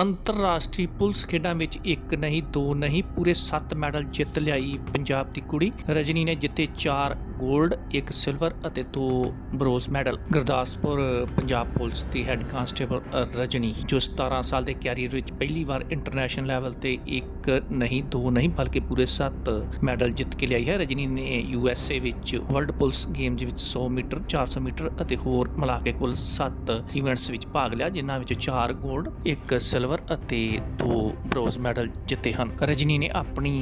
ਅੰਤਰਰਾਸ਼ਟਰੀ ਪੁਲਿਸ ਖੇਡਾਂ ਵਿੱਚ ਇੱਕ ਨਹੀਂ, ਦੋ ਨਹੀਂ, ਪੂਰੇ 7 ਮੈਡਲ ਜਿੱਤ ਲਿਆਈ ਪੰਜਾਬ ਦੀ ਕੁੜੀ। ਰਜਨੀ ਨੇ ਜਿੱਤੇ 4 골ਡ ਇੱਕ ਸਿਲਵਰ ਅਤੇ ਦੋ bronze medal. Gurdaspur Punjab police ਦੀ ਹੈੱਡ ਕਾਂਸਟੇਬਲ ਰਜਨੀ, ਜੋ 17 ਸਾਲ ਦੇ ਕੈਰੀਅਰ ਵਿੱਚ ਪਹਿਲੀ ਵਾਰ ਇੰਟਰਨੈਸ਼ਨਲ ਲੈਵਲ ਤੇ ਇੱਕ ਨਹੀਂ, ਦੋ ਨਹੀਂ, ਬਲਕਿ ਪੂਰੇ 7 ਮੈਡਲ ਜਿੱਤ ਕੇ ਲਿਆਈ ਹੈ। ਰਜਨੀ ਨੇ ਯੂ ਐਸ ਏ ਵਿੱਚ ਵਰਲਡ ਪੁਲਿਸ ਗੇਮਜ਼ ਵਿੱਚ 100 ਮੀਟਰ 400 ਮੀਟਰ ਅਤੇ ਹੋਰ ਮਿਲਾ ਕੇ ਕੁੱਲ 7 ਇਵੈਂਟਸ ਵਿੱਚ ਭਾਗ ਲਿਆ, ਜਿਨ੍ਹਾਂ ਵਿੱਚ 4 골ਡ ਇੱਕ ਸਿਲਵਰ ਅਤੇ 2 ਬ੍ਰੋਂਜ਼ ਮੈਡਲ ਜਿੱਤੇ ਹਨ। ਰਜਨੀ ਨੇ ਆਪਣੀ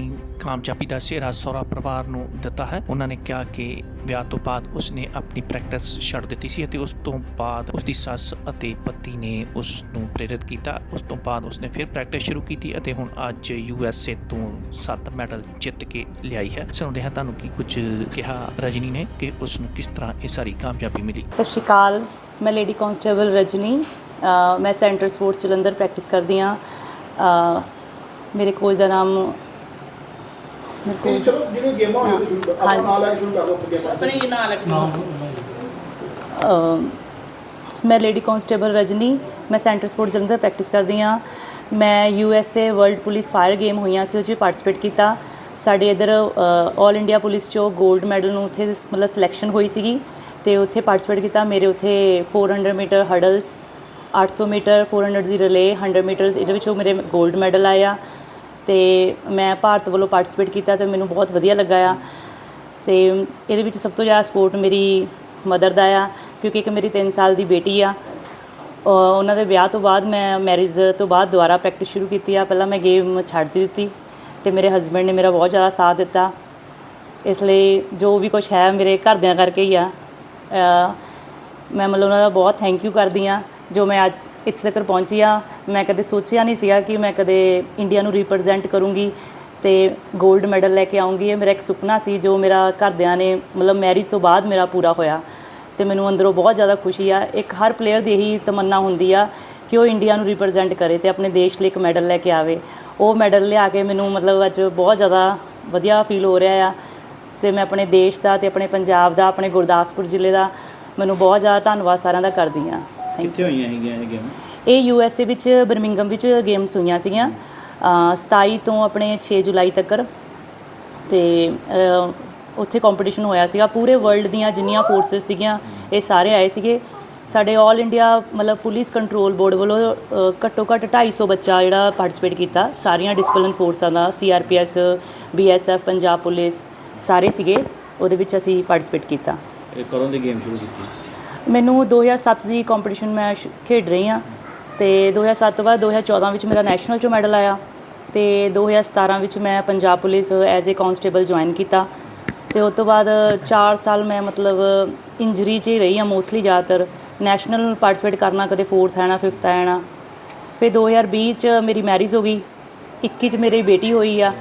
ਕਾਮਯਾਬੀ ਦਾ ਸਿਹਰਾ ਸਹੁਰਾ ਪਰਿਵਾਰ ਨੂੰ ਦਿੱਤਾ ਹੈ। ਉਹਨਾਂ ਨੇ ਕਿਹਾ ਕਿ ਵਿਆਹ ਤੋਂ ਬਾਅਦ ਉਸਨੇ ਆਪਣੀ ਪ੍ਰੈਕਟਿਸ ਛੱਡ ਦਿੱਤੀ ਸੀ ਅਤੇ ਉਸ ਤੋਂ ਬਾਅਦ ਉਸਦੀ ਸੱਸ ਅਤੇ ਪਤੀ ਨੇ ਉਸ ਨੂੰ ਪ੍ਰੇਰਿਤ ਕੀਤਾ। ਉਸ ਤੋਂ ਬਾਅਦ ਉਸਨੇ ਫਿਰ ਪ੍ਰੈਕਟਿਸ ਸ਼ੁਰੂ ਕੀਤੀ ਅਤੇ ਹੁਣ ਅੱਜ ਯੂ ਐਸ ਏ ਤੋਂ 7 ਮੈਡਲ ਜਿੱਤ ਕੇ ਲਿਆਈ ਹੈ। ਸੁਣਦੇ ਹਾਂ ਤੁਹਾਨੂੰ ਕੀ ਕੁਝ ਕਿਹਾ ਰਜਨੀ ਨੇ ਕਿ ਉਸ ਨੂੰ ਕਿਸ ਤਰ੍ਹਾਂ ਇਹ ਸਾਰੀ ਕਾਮਯਾਬੀ ਮਿਲੀ। ਸਤਿ ਸ਼੍ਰੀ ਅਕਾਲ, ਮੈਂ ਲੇਡੀ ਕਾਂਸਟੇਬਲ ਰਜਨੀ। ਮੈਂ ਸੈਂਟਰ ਸਪੋਰਟਸ ਜਲੰਧਰ ਪ੍ਰੈਕਟਿਸ ਕਰਦੀ ਹਾਂ। ਮੇਰੇ ਕੋਚ ਦਾ ਨਾਮ ਮੈਂ ਲੇਡੀ ਕਾਂਸਟੇਬਲ ਰਜਨੀ ਮੈਂ ਸੈਂਟਰ ਸਪੋਰਟ ਜਲੰਧਰ ਪ੍ਰੈਕਟਿਸ ਕਰਦੀ ਹਾਂ। ਮੈਂ U S A world police fire game ਹੋਈਆਂ ਸੀ ਉਹਦੇ ਵਿੱਚ ਵੀ ਪਾਰਟਿਸਿਪੇਟ ਕੀਤਾ। ਸਾਡੇ ਇਧਰ 올 ਇੰਡੀਆ ਪੁਲਿਸ 'ਚੋਂ ਗੋਲਡ ਮੈਡਲ ਨੂੰ ਉੱਥੇ ਮਤਲਬ ਸਿਲੈਕਸ਼ਨ ਹੋਈ ਸੀਗੀ ਤੇ ਉੱਥੇ ਪਾਰਟਿਸਿਪੇਟ ਕੀਤਾ। ਮੇਰੇ ਉੱਥੇ 400 ਮੀਟਰ ਹਰਡਲਸ 800 ਮੀਟਰ 400 ਦੀ ਰਿਲੇ 100 ਮੀਟਰ ਇਹਦੇ ਵਿੱਚੋਂ ਮੇਰੇ ਗੋਲਡ ਮੈਡਲ ਆਇਆ। ਤੇ ਮੈਂ ਭਾਰਤ ਵੱਲੋਂ ਪਾਰਟਿਸਿਪੇਟ ਕੀਤਾ ਤੇ ਮੈਨੂੰ ਬਹੁਤ ਵਧੀਆ ਲੱਗਾ ਆ। ਤੇ ਇਹਦੇ ਵਿੱਚ ਸਭ ਤੋਂ ਜ਼ਿਆਦਾ ਸਪੋਰਟ ਮੇਰੀ ਮਦਰ ਦਾ ਆ ਕਿਉਂਕਿ ਇੱਕ ਮੇਰੀ 3 ਸਾਲ ਦੀ ਬੇਟੀ ਆ। ਅ, ਉਹਨਾਂ ਦੇ ਵਿਆਹ ਤੋਂ ਬਾਅਦ ਮੈਂ ਮੈਰਿਜ ਤੋਂ ਬਾਅਦ ਦੁਬਾਰਾ ਪ੍ਰੈਕਟਿਸ ਸ਼ੁਰੂ ਕੀਤੀ ਆ। ਪਹਿਲਾਂ ਮੈਂ ਗੇਮ ਛੱਡ ਦਿੱਤੀ ਤੇ ਮੇਰੇ ਹਸਬੰਡ ਨੇ ਮੇਰਾ ਬਹੁਤ ਜ਼ਿਆਦਾ ਸਾਥ ਦਿੱਤਾ। ਇਸ ਲਈ ਜੋ ਵੀ ਕੁਝ ਹੈ ਮੇਰੇ ਘਰਦਿਆਂ ਕਰਕੇ ਹੀ ਆ। ਅ, ਮੈਂ ਮਤਲਬ ਉਹਨਾਂ ਦਾ ਬਹੁਤ ਥੈਂਕ ਯੂ ਕਰਦੀ ਆ ਜੋ ਮੈਂ ਅੱਜ ਇੱਥੇ ਤੱਕ ਪਹੁੰਚੀ ਆ। ਮੈਂ ਕਦੇ ਸੋਚਿਆ ਨਹੀਂ ਸੀਗਾ ਕਿ ਮੈਂ ਕਦੇ ਇੰਡੀਆ ਨੂੰ ਰਿਪਰੈਜ਼ੈਂਟ ਕਰੂੰਗੀ ਤੇ 골ਡ ਮੈਡਲ ਲੈ ਕੇ ਆਉਂਗੀ। ਇਹ ਮੇਰਾ ਇੱਕ ਸੁਪਨਾ ਸੀ ਜੋ ਮੇਰਾ ਘਰਦਿਆਂ ਨੇ, ਮਤਲਬ ਮੈਰਿਜ ਤੋਂ ਬਾਅਦ ਮੇਰਾ ਪੂਰਾ ਹੋਇਆ। ਤੇ ਮੈਨੂੰ ਅੰਦਰੋਂ ਬਹੁਤ ਜ਼ਿਆਦਾ ਖੁਸ਼ੀ ਆ। ਇੱਕ ਹਰ ਪਲੇਅਰ ਦੀ ਇਹੀ ਤਮੰਨਾ ਹੁੰਦੀ ਆ ਕਿ ਉਹ ਇੰਡੀਆ ਨੂੰ ਰਿਪਰੈਜ਼ੈਂਟ ਕਰੇ ਤੇ ਆਪਣੇ ਦੇਸ਼ ਲਈ ਇੱਕ ਮੈਡਲ ਲੈ ਕੇ ਆਵੇ। ਉਹ ਮੈਡਲ ਲਿਆ ਕੇ ਮੈਨੂੰ ਮਤਲਬ ਅੱਜ ਬਹੁਤ ਜ਼ਿਆਦਾ ਵਧੀਆ ਫੀਲ ਹੋ ਰਿਹਾ ਆ। ਤੇ ਮੈਂ ਆਪਣੇ ਦੇਸ਼ ਦਾ ਤੇ ਆਪਣੇ ਪੰਜਾਬ ਦਾ, ਆਪਣੇ ਗੁਰਦਾਸਪੁਰ ਜ਼ਿਲ੍ਹੇ ਦਾ ਮੈਨੂੰ ਬਹੁਤ ਜ਼ਿਆਦਾ ਧੰਨਵਾਦ ਸਾਰਿਆਂ ਦਾ ਕਰਦੀ ਆ। ਥੈਂਕ ਕਿੱਥੇ ਹੋਈਆਂ ਹੈਗੀਆਂ ਇਹ ਗੇਮ ਇਹ ਯੂ ਐਸ ਏ ਵਿੱਚ ਬਰਮਿੰਗਮ ਵਿੱਚ ਗੇਮਸ ਹੋਈਆਂ ਸੀਗੀਆਂ। ਅ, 27 ਤੋਂ ਆਪਣੇ 6 ਜੁਲਾਈ ਤੱਕ। ਤੇ ਉੱਥੇ ਕੰਪੀਟੀਸ਼ਨ ਹੋਇਆ ਸੀਗਾ। ਪੂਰੇ ਵਰਲਡ ਦੀਆਂ ਜਿੰਨੀਆਂ ਫੋਰਸਸ ਸੀਗੀਆਂ ਇਹ ਸਾਰੇ ਆਏ ਸੀਗੇ। ਸਾਡੇ 올 ਇੰਡੀਆ ਮਤਲਬ ਪੁਲਿਸ ਕੰਟਰੋਲ ਬੋਰਡ ਵੱਲੋਂ ਘੱਟੋ ਘੱਟ 250 ਬੱਚਾ ਜਿਹੜਾ ਪਾਰਟਿਸਿਪੇਟ ਕੀਤਾ। ਸਾਰੀਆਂ ਡਿਸਪਲਿਨ ਫੋਰਸਾਂ ਦਾ ਸੀਆਰਪੀਐਸ ਬੀਐਸਐਫ ਪੰਜਾਬ ਪੁਲਿਸ ਸਾਰੇ ਸੀਗੇ। ਉਹਦੇ ਵਿੱਚ ਅਸੀਂ ਪਾਰਟਿਸਿਪੇਟ ਕੀਤਾ। ਇਹ ਕਦੋਂ ਦੀ ਗੇਮ ਸ਼ੁਰੂ ਕੀਤੀ? ਮੈਨੂੰ 2007 ਦੀ ਕੰਪੀਟੀਸ਼ਨ ਮੈਂ ਸ਼- ਖੇਡ ਰਹੀ ਹਾਂ। ਤੇ 2007 ਤੋਂ ਬਾਅਦ 2014 ਵਿੱਚ ਮੇਰਾ ਨੈਸ਼ਨਲ ਚੋਂ ਮੈਡਲ ਆਇਆ ਤੇ 2017 ਵਿੱਚ ਮੈਂ Punjab police as a constable join ਕੀਤਾ ਤੇ ਉਸ ਤੋਂ ਬਾਅਦ 4 ਸਾਲ ਮੈਂ ਮਤਲਬ ਇੰਜਰੀ 'ਚ ਹੀ ਰਹੀ ਹਾਂ ਮੋਸਟਲੀ ਜ਼ਿਆਦਾਤਰ। ਨੈਸ਼ਨਲ ਪਾਰਟਿਸਿਪੇਟ ਕਰਨਾ ਕਦੇ 4th ਆਣਾ 5th ਆਣਾ ਫਿਰ 2020 ਚ ਮੇਰੀ ਮੈਰਿਜ ਹੋ ਗਈ 21 ਚ ਮੇਰੀ ਬੇਟੀ ਹੋਈ ਆ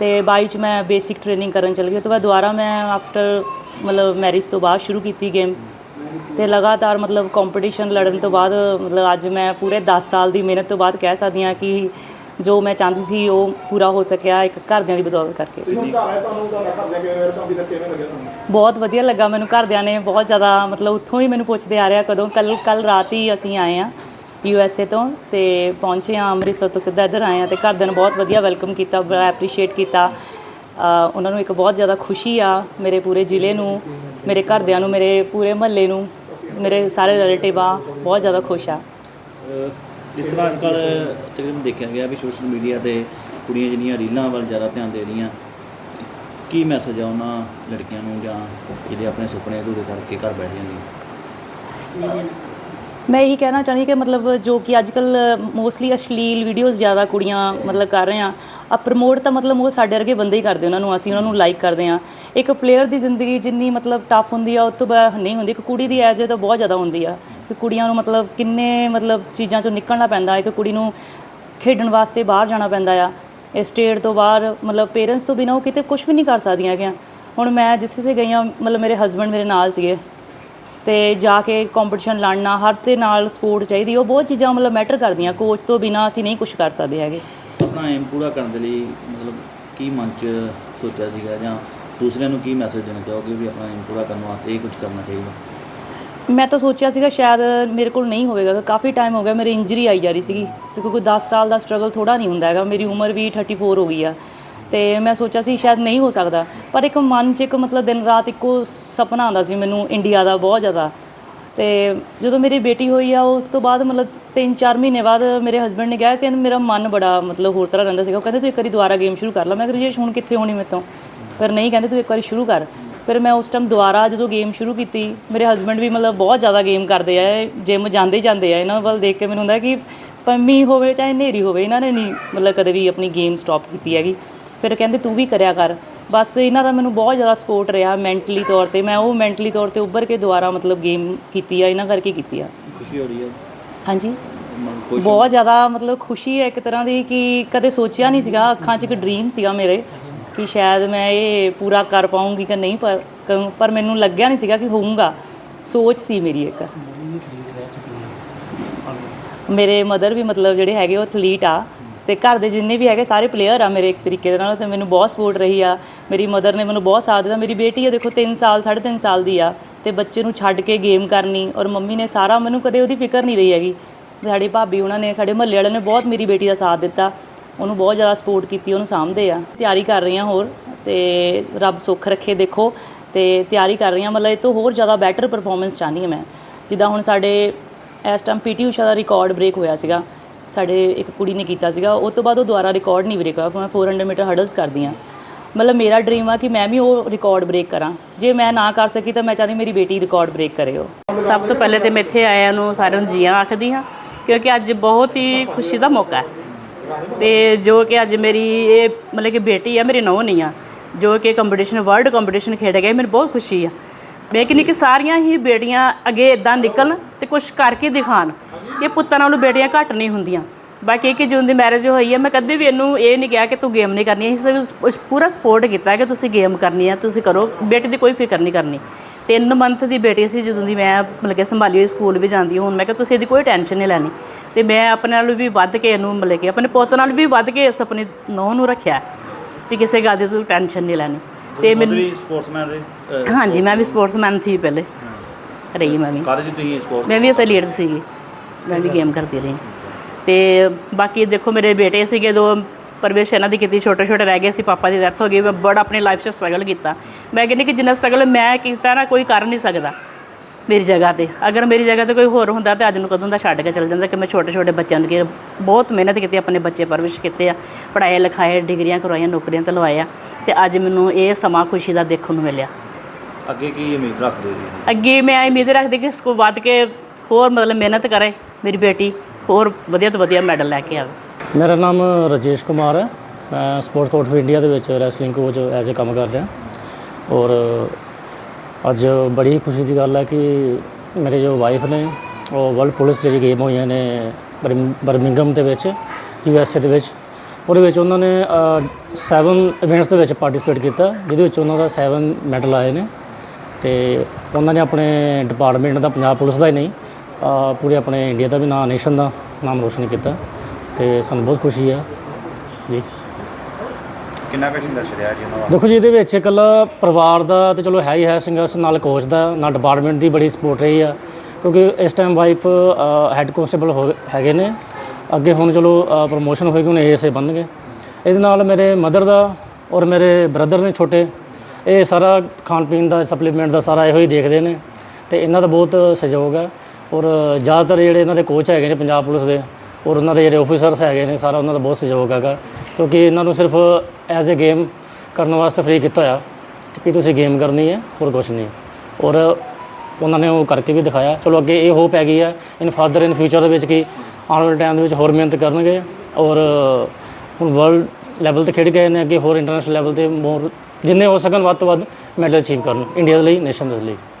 ਤੇ 22 ਚ ਮੈਂ ਬੇਸਿਕ ਟ੍ਰੇਨਿੰਗ ਕਰਨ ਚਲ ਗਈ। ਉਸ ਤੋਂ ਬਾਅਦ ਦੁਬਾਰਾ ਮੈਂ ਆਫਟਰ ਮਤਲਬ ਮੈਰਿਜ ਤੋਂ ਬਾਅਦ ਸ਼ੁਰੂ ਕੀਤੀ ਗੇਮ। ਤੇ ਲਗਾਤਾਰ ਮਤਲਬ ਕੰਪੀਟੀਸ਼ਨ ਲੜਨ ਤੋਂ ਬਾਅਦ ਮਤਲਬ ਅੱਜ ਮੈਂ ਪੂਰੇ 10 ਸਾਲ ਦੀ ਮਿਹਨਤ ਤੋਂ ਬਾਅਦ ਕਹਿ ਸਕਦੀ ਹਾਂ ਕਿ ਜੋ ਮੈਂ ਚਾਹੁੰਦੀ ਸੀ ਉਹ ਪੂਰਾ ਹੋ ਸਕਿਆ ਇੱਕ ਘਰਦਿਆਂ ਦੀ ਬਦੌਲਤ ਕਰਕੇ। ਬਹੁਤ ਵਧੀਆ ਲੱਗਾ ਮੈਨੂੰ ਘਰਦਿਆਂ ਨੇ ਬਹੁਤ ਜ਼ਿਆਦਾ ਮਤਲਬ ਉੱਥੋਂ ਹੀ ਮੈਨੂੰ ਪੁੱਛਦੇ ਆ ਰਿਹਾ ਕਦੋਂ ਕੱਲ ਕੱਲ ਰਾਤ ਹੀ ਅਸੀਂ ਆਏ ਆ ਯੂ ਐਸ ਏ ਤੋਂ ਤੇ ਪਹੁੰਚੇ ਆ ਅੰਮ੍ਰਿਤਸਰ ਤੋਂ ਸਿੱਧਾ ਇੱਧਰ ਆਏ ਆ ਤੇ ਘਰਦਿਆਂ ਨੇ ਬਹੁਤ ਵਧੀਆ ਵੈਲਕਮ ਕੀਤਾ ਬੜਾ ਐਪਰੀਸ਼ੀਏਟ ਕੀਤਾ। ਉਹਨਾਂ ਨੂੰ ਇੱਕ ਬਹੁਤ ਜ਼ਿਆਦਾ ਖੁਸ਼ੀ ਆ ਮੇਰੇ ਪੂਰੇ ਜ਼ਿਲ੍ਹੇ ਨੂੰ ਮੇਰੇ ਘਰਦਿਆਂ ਨੂੰ ਮੇਰੇ ਪੂਰੇ ਮਹੱਲੇ ਨੂੰ। ਮੇਰੇ ਸਾਰੇ ਰਿਲੇਟਿਵ ਆ ਬਹੁਤ ਜ਼ਿਆਦਾ ਖੁਸ਼ ਆ। ਜਿਸ ਤਰ੍ਹਾਂ ਅੱਜ ਕੱਲ੍ਹ ਤਕਰੀਬਨ ਦੇਖਿਆ ਗਿਆ ਵੀ ਸੋਸ਼ਲ ਮੀਡੀਆ ਤੇ ਕੁੜੀਆਂ ਜਿਹੜੀਆਂ ਰੀਲਾਂ ਵੱਲ ਜ਼ਿਆਦਾ ਧਿਆਨ ਦੇ ਰਹੀਆਂ। ਕੀ ਮੈਸੇਜ ਆ ਉਹਨਾਂ ਲੜਕੀਆਂ ਨੂੰ ਜਾਂ ਜਿਹੜੇ ਆਪਣੇ ਸੁਪਨੇ ਅਧੂਰੇ ਕਰਕੇ ਘਰ ਬੈਠ ਜਾਂਦੀਆਂ? ਮੈਂ ਇਹੀ ਕਹਿਣਾ ਚਾਹੁੰਦੀ ਕਿ ਮਤਲਬ ਜੋ ਕਿ ਅੱਜ ਕੱਲ ਮੋਸਟਲੀ ਅਸ਼ਲੀਲ ਵੀਡੀਓਜ਼ ਜ਼ਿਆਦਾ ਕੁੜੀਆਂ ਮਤਲਬ ਕਰ ਰਹੇ ਆ ਆ ਪ੍ਰਮੋਟ ਤਾਂ ਮਤਲਬ ਉਹ ਸਾਡੇ ਵਰਗੇ ਬੰਦੇ ਹੀ ਕਰਦੇ ਉਹਨਾਂ ਨੂੰ ਅਸੀਂ ਉਹਨਾਂ ਨੂੰ ਲਾਈਕ ਕਰਦੇ ਆ ਇੱਕ ਪਲੇਅਰ ਦੀ ਜ਼ਿੰਦਗੀ ਜਿੰਨੀ ਮਤਲਬ ਟਫ ਹੁੰਦੀ ਆ, ਉਹ ਤੋਂ ਬਾਅਦ ਨਹੀਂ ਹੁੰਦੀ। ਇੱਕ ਕੁੜੀ ਦੀ ਐਜ ਤਾਂ ਬਹੁਤ ਜ਼ਿਆਦਾ ਹੁੰਦੀ ਆ। ਕਿ ਕੁੜੀਆਂ ਨੂੰ ਮਤਲਬ ਕਿੰਨੇ ਮਤਲਬ ਚੀਜ਼ਾਂ ਚੋਂ ਨਿਕਲਣਾ ਪੈਂਦਾ, ਇੱਕ ਕੁੜੀ ਨੂੰ ਖੇਡਣ ਵਾਸਤੇ ਬਾਹਰ ਜਾਣਾ ਪੈਂਦਾ ਆ। ਇਹ ਸਟੇਟ ਤੋਂ ਬਾਹਰ ਮਤਲਬ ਪੇਰੈਂਟਸ ਤੋਂ ਬਿਨਾਂ ਉਹ ਕਿਤੇ ਕੁਝ ਵੀ ਨਹੀਂ ਕਰ ਸਕਦੀਆਂ ਹੈਗੀਆਂ। ਹੁਣ ਮੈਂ ਜਿੱਥੇ ਤੇ ਗਈ ਹਾਂ ਮਤਲਬ ਮੇਰੇ ਹਸਬੰਡ ਮੇਰੇ ਨਾਲ ਸੀਗੇ। ਤੇ ਜਾ ਕੇ ਕੰਪੀਟੀਸ਼ਨ ਲੜਨਾ, ਹਰ ਤੇ ਨਾਲ ਸਪੋਰਟ ਚਾਹੀਦੀ, ਉਹ ਬਹੁਤ ਚੀਜ਼ਾਂ ਮਤਲਬ ਮੈਟਰ ਕਰਦੀਆਂ। ਕੋਚ ਤੋਂ ਬਿਨਾਂ ਅਸੀਂ ਨਹੀਂ ਕੁਝ ਕਰ ਸਕਦੇ ਹੈਗੇ। ਆਪਣਾ ਏਮ ਪੂਰਾ ਕਰਨ ਦੇ ਲਈ ਮਤਲਬ ਕੀ ਮਨ 'ਚ ਸੋਚਿਆ ਸੀਗਾ ਜਾਂ ਦੂਸਰਿਆਂ ਨੂੰ ਕੀ ਮੈਸੇਜ ਦੇਣਾ ਚਾਹੋਗੇ ਵੀ ਆਪਣਾ ਏਮ ਪੂਰਾ ਕਰਨ ਵਾਸਤੇ, ਇਹ ਕੁਝ ਕਰਨਾ ਚਾਹੀਦਾ? ਮੈਂ ਤਾਂ ਸੋਚਿਆ ਸੀਗਾ ਸ਼ਾਇਦ ਮੇਰੇ ਕੋਲ ਨਹੀਂ ਹੋਵੇਗਾ ਕਾਫੀ ਟਾਈਮ ਹੋ ਗਿਆ, ਮੇਰੀ ਇੰਜਰੀ ਆਈ ਜਾ ਰਹੀ ਸੀਗੀ। ਤੇ ਕੋਈ 10 ਸਾਲ ਦਾ ਸਟਰਗਲ ਥੋੜਾ ਨਹੀਂ ਹੁੰਦਾ ਹੈਗਾ, ਮੇਰੀ ਉਮਰ ਵੀ 34 ਹੋ ਗਈ ਆ। ਤੇ ਮੈਂ ਸੋਚਿਆ ਸੀ ਸ਼ਾਇਦ ਨਹੀਂ ਹੋ ਸਕਦਾ, ਪਰ ਇੱਕ ਮਨ 'ਚ ਇੱਕ ਮਤਲਬ ਦਿਨ ਰਾਤ ਇੱਕੋ ਸੁਪਨਾ ਆਉਂਦਾ ਸੀ ਮੈਨੂੰ ਇੰਡੀਆ ਦਾ ਬਹੁਤ ਜ਼ਿਆਦਾ। ਤੇ ਜਦੋਂ ਮੇਰੀ ਬੇਟੀ ਹੋਈ ਆ, ਉਸ ਤੋਂ ਬਾਅਦ ਮਤਲਬ 3-4 ਮਹੀਨੇ ਬਾਅਦ ਮੇਰੇ ਹਸਬੰਡ ਨੇ ਕਿਹਾ ਕਿ ਮੇਰਾ ਮਨ ਬੜਾ ਮਤਲਬ ਹੋਰ ਤਰ੍ਹਾਂ ਰਹਿੰਦਾ ਸੀਗਾ। ਉਹ ਕਹਿੰਦੇ ਤੂੰ ਇੱਕ ਵਾਰੀ ਦੁਬਾਰਾ ਗੇਮ ਸ਼ੁਰੂ ਕਰ ਲੈ। ਮੈਂ ਕਿਹਾ ਰਜੇਸ਼ ਹੁਣ ਕਿੱਥੇ ਹੋਣੀ ਮੇਰੇ ਤੋਂ? ਪਰ ਨਹੀਂ ਕਹਿੰਦੇ ਤੂੰ ਇੱਕ ਵਾਰੀ ਸ਼ੁਰੂ ਕਰ। ਫਿਰ ਮੈਂ ਉਸ ਟਾਈਮ ਦੁਬਾਰਾ ਜਦੋਂ ਗੇਮ ਸ਼ੁਰੂ ਕੀਤੀ ਮੇਰੇ ਹਸਬੰਡ ਵੀ ਮਤਲਬ ਬਹੁਤ ਜ਼ਿਆਦਾ ਗੇਮ ਕਰਦੇ ਆ ਜਿਮ ਜਾਂਦੇ ਜਾਂਦੇ ਆ ਇਹਨਾਂ ਵੱਲ ਦੇਖ ਕੇ ਮੈਨੂੰ ਹੁੰਦਾ ਕਿ ਪੰਮੀ ਹੋਵੇ ਚਾਹੇ ਹਨੇਰੀ ਹੋਵੇ ਇਹਨਾਂ ਨੇ ਨਹੀਂ ਮਤਲਬ ਕਦੇ ਵੀ ਆਪਣੀ ਗੇਮ ਸਟਾਪ ਕੀਤੀ ਹੈਗੀ। ਫਿਰ ਕਹਿੰਦੇ ਤੂੰ ਵੀ ਕਰਿਆ ਕਰ। ਬਸ ਇਹਨਾਂ ਦਾ ਮੈਨੂੰ ਬਹੁਤ ਜ਼ਿਆਦਾ ਸਪੋਰਟ ਰਿਹਾ ਮੈਂਟਲੀ ਤੌਰ ਤੇ ਮੈਂ ਉਹ ਮੈਂਟਲੀ ਤੌਰ ਤੇ ਉੱਭਰ ਕੇ ਦੁਬਾਰਾ ਮਤਲਬ ਗੇਮ ਕੀਤੀ ਆ ਇਹਨਾਂ ਕਰਕੇ ਕੀਤੀ ਆ। ਖੁਸ਼ੀ ਹੋ ਰਹੀ ਹੈ ਹਾਂਜੀ ਬਹੁਤ ਜ਼ਿਆਦਾ ਮਤਲਬ ਖੁਸ਼ੀ ਹੈ ਇੱਕ ਤਰ੍ਹਾਂ ਦੀ ਕਿ ਕਦੇ ਸੋਚਿਆ ਨਹੀਂ ਸੀਗਾ ਅੱਖਾਂ 'ਚ ਇੱਕ ਡ੍ਰੀਮ ਸੀਗਾ ਮੇਰੇ। ਕਿ ਸ਼ਾਇਦ ਮੈਂ ਇਹ ਪੂਰਾ ਕਰ ਪਾਉਂਗੀ ਕਿ ਨਹੀਂ, ਪਰ ਪਰ ਮੈਨੂੰ ਲੱਗਿਆ ਨਹੀਂ ਸੀਗਾ ਕਿ ਹੋਊਗਾ। ਸੋਚ ਸੀ ਮੇਰੀ ਇੱਕ। ਮੇਰੇ ਮਦਰ ਵੀ ਮਤਲਬ ਜਿਹੜੇ ਹੈਗੇ ਉਹ ਐਥਲੀਟ ਆ ਤੇ ਘਰ ਦੇ ਜਿੰਨੇ ਵੀ ਹੈਗੇ ਸਾਰੇ ਪਲੇਅਰ ਆ ਮੇਰੇ ਇੱਕ ਤਰੀਕੇ ਦੇ ਨਾਲ, ਤੇ ਮੈਨੂੰ ਬਹੁਤ ਸਪੋਰਟ ਰਹੀ ਆ। ਮੇਰੀ ਮਦਰ ਨੇ ਮੈਨੂੰ ਬਹੁਤ ਸਾਥ ਦਿੱਤਾ। ਮੇਰੀ ਬੇਟੀ ਆ, ਦੇਖੋ 3 ਸਾਲ 3.5 ਸਾਲ ਦੀ ਆ ਤੇ ਬੱਚੇ ਨੂੰ ਛੱਡ ਕੇ ਗੇਮ ਕਰਨੀ ਔਰ ਮੰਮੀ ਨੇ ਸਾਰਾ, ਮੈਨੂੰ ਕਦੇ ਉਹਦੀ ਫਿਕਰ ਨਹੀਂ ਰਹੀ ਹੈਗੀ। ਸਾਡੀ ਭਾਬੀ ਉਹਨਾਂ ਨੇ, ਸਾਡੇ ਮਹੱਲੇ ਵਾਲਿਆਂ ਨੇ ਬਹੁਤ ਮੇਰੀ ਬੇਟੀ ਦਾ ਸਾਥ ਦਿੱਤਾ। ਉਹਨੂੰ ਬਹੁਤ ਜ਼ਿਆਦਾ ਸਪੋਰਟ ਕੀਤੀ, ਉਹਨੂੰ ਸਾਂਭਦੇ ਆ। ਤਿਆਰੀ ਕਰ ਰਹੀ ਹਾਂ ਹੋਰ ਤੇ ਰੱਬ ਸੁੱਖ ਰੱਖੇ ਦੇਖੋ ਤੇ ਤਿਆਰੀ ਕਰ ਰਹੀ ਹਾਂ ਮਤਲਬ ਇਹ ਤੋਂ ਹੋਰ ਜ਼ਿਆਦਾ ਬੈਟਰ ਪਰਫਾਰਮੈਂਸ ਚਾਹਨੀ ਹਾਂ ਮੈਂ। ਜਿੱਦਾਂ ਹੁਣ ਸਾਡੇ ਇਸ ਟਾਈਮ ਪੀਟੀ ਊਸ਼ਾ ਦਾ ਰਿਕਾਰਡ ਬ੍ਰੇਕ ਹੋਇਆ ਸੀਗਾ। ਸਾਡੇ ਇੱਕ ਕੁੜੀ ਨੇ ਕੀਤਾ ਸੀਗਾ। ਉਸ ਤੋਂ ਬਾਅਦ ਉਹ ਦੁਬਾਰਾ ਰਿਕਾਰਡ ਨਹੀਂ ਬ੍ਰੇਕ ਹੋਇਆ। ਮੈਂ 400 ਮੀਟਰ ਹਰਡਲਸ ਕਰਦੀ ਹਾਂ। ਮਤਲਬ ਮੇਰਾ ਡ੍ਰੀਮ ਆ ਕਿ ਮੈਂ ਵੀ ਉਹ ਰਿਕਾਰਡ ਬ੍ਰੇਕ ਕਰਾਂ। ਜੇ ਮੈਂ ਨਾ ਕਰ ਸਕੀ ਤਾਂ ਮੈਂ ਚਾਹੁੰਦੀ ਮੇਰੀ ਬੇਟੀ ਰਿਕਾਰਡ ਬ੍ਰੇਕ ਕਰੇ ਉਹ। ਸਭ ਤੋਂ ਪਹਿਲੇ ਤੇ ਮੈਂ ਇੱਥੇ ਆਇਆਂ ਨੂੰ ਸਾਰਿਆਂ ਨੂੰ ਜੀਆਂ ਆਖਦੀ ਹਾਂ, ਕਿਉਂਕਿ ਅੱਜ ਬਹੁਤ ਹੀ ਖੁਸ਼ੀ ਦਾ ਮੌਕਾ ਹੈ। ਤੇ ਜੋ ਕਿ ਅੱਜ ਮੇਰੀ ਇਹ ਮਤਲਬ ਕਿ ਬੇਟੀ ਆ, ਮੇਰੀ ਨੂੰਹ ਨਹੀਂ ਆ, ਜੋ ਕਿ ਕੰਪੀਟੀਸ਼ਨ ਵਰਲਡ ਕੰਪੀਟੀਸ਼ਨ ਖੇਡ ਗਏ ਮੈਨੂੰ ਬਹੁਤ ਖੁਸ਼ੀ ਆ। ਮੈਂ ਕਹਿੰਦੀ ਕਿ ਸਾਰੀਆਂ ਹੀ ਬੇਟੀਆਂ ਅੱਗੇ ਇਦਾਂ ਨਿਕਲਣ ਤੇ ਕੁਝ ਕਰਕੇ ਦਿਖਾਣ ਕਿ ਪੁੱਤਾਂ ਨਾਲੋਂ ਬੇਟੀਆਂ ਘੱਟ ਨਹੀਂ ਹੁੰਦੀਆਂ। ਬਾਕੀ ਕਿ ਜਦੋਂ ਦੀ ਮੈਰਿਜ ਹੋਈ ਹੈ ਮੈਂ ਕਦੇ ਵੀ ਇਹਨੂੰ ਇਹ ਨਹੀਂ ਕਿਹਾ ਕਿ ਤੂੰ ਗੇਮ ਨਹੀਂ ਕਰਨੀ, ਅਸੀਂ ਪੂਰਾ ਸਪੋਰਟ ਕੀਤਾ ਕਿ ਤੁਸੀਂ ਗੇਮ ਕਰਨੀ ਹੈ ਤੁਸੀਂ ਕਰੋ, ਬੇਟੀ ਦੀ ਕੋਈ ਫਿਕਰ ਨਹੀਂ ਕਰਨੀ। ਤਿੰਨ ਮੰਥ ਦੀ ਬੇਟੀ ਸੀ ਜਦੋਂ ਦੀ ਮੈਂ ਮਤਲਬ ਕਿ ਸੰਭਾਲੀ ਹੋਈ ਸਕੂਲ ਵੀ ਜਾਂਦੀ, ਹੁਣ ਮੈਂ ਕਿਹਾ ਤੁਸੀਂ ਇਹਦੀ ਕੋਈ ਟੈਨਸ਼ਨ ਨਹੀਂ ਲੈਣੀ। ਤੇ ਮੈਂ ਆਪਣੇ ਨਾਲ ਵੀ ਵੱਧ ਕੇ ਇਹਨੂੰ ਮਤਲਬ ਕਿ ਆਪਣੇ ਪੁੱਤ ਨਾਲ ਵੀ ਵੱਧ ਕੇ ਇਸ ਆਪਣੀ ਨੂੰਹ ਨੂੰ ਰੱਖਿਆ ਵੀ ਕਿਸੇ ਗੱਲ ਦੀ ਤੂੰ ਟੈਨਸ਼ਨ ਨਹੀਂ ਲੈਣੀ। ਤੇ ਮੈਨੂੰ ਵੀ ਸਪੋਰਟਸਮੈਨ ਰਹੇ? ਹਾਂਜੀ ਮੈਂ ਵੀ ਸਪੋਰਟਸਮੈਨ ਸੀ ਪਹਿਲੇ। ਰਹੀ ਮੈਂ ਵੀ। ਚ ਤੁਸੀਂ ਸਪੋਰਟ ਮੈਂ ਵੀ ਉੱਥੇ ਲੀਡਰ ਸੀਗੀ। ਮੈਂ ਵੀ ਗੇਮ ਕਰਦੀ ਰਹੀ। ਤੇ ਬਾਕੀ ਦੇਖੋ ਮੇਰੇ ਬੇਟੇ ਸੀਗੇ ਦੋ ਪਰਵੇਸ਼ ਇਹਨਾਂ ਦੀ ਕੀਤੀ ਛੋਟੇ ਛੋਟੇ ਰਹਿ ਗਏ ਸੀ ਪਾਪਾ ਦੀ ਡੈਥ ਹੋ ਗਈ। ਮੈਂ ਬੜਾ ਆਪਣੀ ਲਾਈਫ 'ਚ ਸਟਰਗਲ ਕੀਤਾ। ਮੈਂ ਕਹਿੰਦੀ ਕਿ ਜਿੰਨਾ ਸਟਰਗਲ ਮੈਂ ਕੀਤਾ ਨਾ ਕੋਈ ਕਰ ਨਹੀਂ ਸਕਦਾ। ਮੇਰੀ ਜਗ੍ਹਾ ਤੇ। ਅਗਰ ਮੇਰੀ ਜਗ੍ਹਾ ਤੇ ਕੋਈ ਹੋਰ ਹੁੰਦਾ ਤੇ ਅੱਜ ਨੂੰ ਕਦੋਂ ਦਾ ਛੱਡ ਕੇ ਚਲ ਜਾਂਦਾ ਕਿ ਮੈਂ ਛੋਟੇ ਛੋਟੇ ਬੱਚਿਆਂ ਨੂੰ ਕਿ ਬਹੁਤ ਮਿਹਨਤ ਕੀਤੀ ਆਪਣੇ ਬੱਚੇ ਪਰਵਿਸ਼ ਕੀਤੇ ਆ ਪੜ੍ਹਾਏ ਲਿਖਾਏ ਡਿਗਰੀਆਂ ਕਰਵਾਈਆਂ ਨੌਕਰੀਆਂ ਤੇ ਲਵਾਏ ਆ ਤੇ ਅੱਜ ਮੈਨੂੰ ਇਹ ਸਮਾਂ ਖੁਸ਼ੀ ਦਾ ਦੇਖਣ ਨੂੰ ਮਿਲਿਆ। ਅੱਗੇ ਕੀ ਉਮੀਦ ਰੱਖਦੇ ਜੀ ਅੱਗੇ ਮੈਂ ਉਮੀਦ ਰੱਖਦੀ ਕਿ ਇਸ ਕੋ ਵੱਧ ਕੇ ਹੋਰ ਮਤਲਬ ਮਿਹਨਤ ਕਰੇ ਮੇਰੀ ਬੇਟੀ ਹੋਰ ਵਧੀਆ ਤੋਂ ਵਧੀਆ ਮੈਡਲ ਲੈ ਕੇ ਆਵੇ। ਮੇਰਾ ਨਾਮ ਰਜੇਸ਼ ਕੁਮਾਰ ਹੈ। ਮੈਂ ਸਪੋਰਟਸ ਕੋਟ ਆਫ ਇੰਡੀਆ ਦੇ ਵਿੱਚ ਰੈਸਲਿੰਗ ਕੋਚ ਐਜ਼ ਅ ਕੰਮ ਕਰ ਰਿਹਾ। ਔਰ ਅੱਜ ਬੜੀ ਖੁਸ਼ੀ ਦੀ ਗੱਲ ਹੈ ਕਿ ਮੇਰੇ ਜੋ ਵਾਈਫ ਨੇ, ਉਹ ਵਰਲਡ ਪੁਲਿਸ ਜਿਹੜੀ ਗੇਮ ਹੋਈਆਂ ਨੇ ਬਰਮ- ਬਰਮਿੰਗਮ ਦੇ ਵਿੱਚ ਯੂ ਐਸ ਏ ਦੇ ਵਿੱਚ, ਉਹਦੇ ਵਿੱਚ ਉਹਨਾਂ ਨੇ 7 ਇਵੈਂਟਸ ਦੇ ਵਿੱਚ ਪਾਰਟਿਸਿਪੇਟ ਕੀਤਾ, ਜਿਹਦੇ ਵਿੱਚ ਉਹਨਾਂ ਦਾ 7 ਮੈਡਲ ਆਏ ਨੇ ਤੇ ਉਹਨਾਂ ਨੇ ਆਪਣੇ ਡਿਪਾਰਟਮੈਂਟ ਦਾ ਪੰਜਾਬ ਪੁਲਿਸ ਦਾ ਹੀ ਨਹੀਂ ਪੂਰੇ ਆਪਣੇ ਇੰਡੀਆ ਦਾ ਵੀ ਨਾਂ ਨੇਸ਼ਨ ਦਾ ਨਾਮ ਰੋਸ਼ਨ ਕੀਤਾ ਤੇ ਸਾਨੂੰ ਬਹੁਤ ਖੁਸ਼ੀ ਆ ਜੀ। ਕਿੰਨਾ ਕੁ ਸੰਘਰਸ਼ ਰਿਹਾ ਜੀ ਉਹਨਾਂ ਦੇਖੋ ਜੀ, ਇਹਦੇ ਵਿੱਚ ਇਕੱਲਾ ਪਰਿਵਾਰ ਦਾ ਤੇ ਚਲੋ ਹੈ ਹੀ ਹੈ ਸੰਘਰਸ਼, ਨਾਲ ਕੋਚ ਦਾ, ਨਾਲ ਡਿਪਾਰਟਮੈਂਟ ਦੀ ਬੜੀ ਸਪੋਰਟ ਰਹੀ ਆ। ਕਿਉਂਕਿ ਇਸ ਟਾਈਮ ਵਾਈਫ ਹੈੱਡ ਕਨਸਟੇਬਲ ਹੋ ਹੈਗੇ ਨੇ। ਅੱਗੇ ਹੁਣ ਚਲੋ ਪ੍ਰੋਮੋਸ਼ਨ ਹੋਏਗੀ, ਹੁਣ ਏਐਸਏ ਬਣਨਗੇ। ਇਹਦੇ ਨਾਲ ਮੇਰੇ ਮਦਰ ਦਾ ਔਰ ਮੇਰੇ ਬ੍ਰਦਰ ਨੇ ਛੋਟੇ, ਇਹ ਸਾਰਾ ਖਾਣ ਪੀਣ ਦਾ ਸਪਲੀਮੈਂਟ ਦਾ ਸਾਰਾ ਇਹੋ ਹੀ ਦੇਖਦੇ ਨੇ। ਤੇ ਇਹਨਾਂ ਦਾ ਬਹੁਤ ਸਹਿਯੋਗ ਹੈ ਔਰ ਜ਼ਿਆਦਾਤਰ ਜਿਹੜੇ ਇਹਨਾਂ ਦੇ ਕੋਚ ਹੈਗੇ ਨੇ, ਪੰਜਾਬ ਪੁਲਿਸ ਦੇ, ਔਰ ਉਹਨਾਂ ਦੇ ਜਿਹੜੇ ਆਫੀਸਰਸ ਹੈਗੇ ਨੇ, ਸਾਰਾ ਉਹਨਾਂ ਦਾ ਬਹੁਤ ਸਹਿਯੋਗ ਹੈਗਾ। ਕਿਉਂਕਿ ਇਹਨਾਂ ਨੂੰ ਸਿਰਫ ਐਜ਼ ਅ ਗੇਮ ਕਰਨ ਵਾਸਤੇ ਫ੍ਰੀ ਕੀਤਾ ਹੋਇਆ। ਕਿ ਤੁਸੀਂ ਗੇਮ ਕਰਨੀ ਹੈ, ਹੋਰ ਕੁਝ ਨਹੀਂ। ਔਰ ਉਹਨਾਂ ਨੇ ਉਹ ਕਰਕੇ ਵੀ ਦਿਖਾਇਆ। ਚਲੋ ਅੱਗੇ ਇਹ ਹੋਪ ਹੈਗੀ ਆ ਇਨ ਫਰਦਰ ਇਨ ਫਿਊਚਰ ਦੇ ਵਿੱਚ ਕਿ ਆਉਣ ਵਾਲੇ ਟਾਈਮ ਦੇ ਵਿੱਚ ਹੋਰ ਮਿਹਨਤ ਕਰਨਗੇ। ਔਰ ਹੁਣ ਵਰਲਡ ਲੈਵਲ ਤੇ ਖੇਡ ਗਏ ਨੇ, ਅੱਗੇ ਹੋਰ ਇੰਟਰਨੈਸ਼ਨਲ ਲੈਵਲ ਤੇ ਮੋਰ ਜਿੰਨੇ ਹੋ ਸਕਣ, ਵੱਧ ਤੋਂ ਵੱਧ ਮੈਡਲ ਅਚੀਵ ਕਰਨ। ਇੰਡੀਆ ਦੇ ਲਈ ਨੇਸ਼ਨ ਦੇ ਲਈ।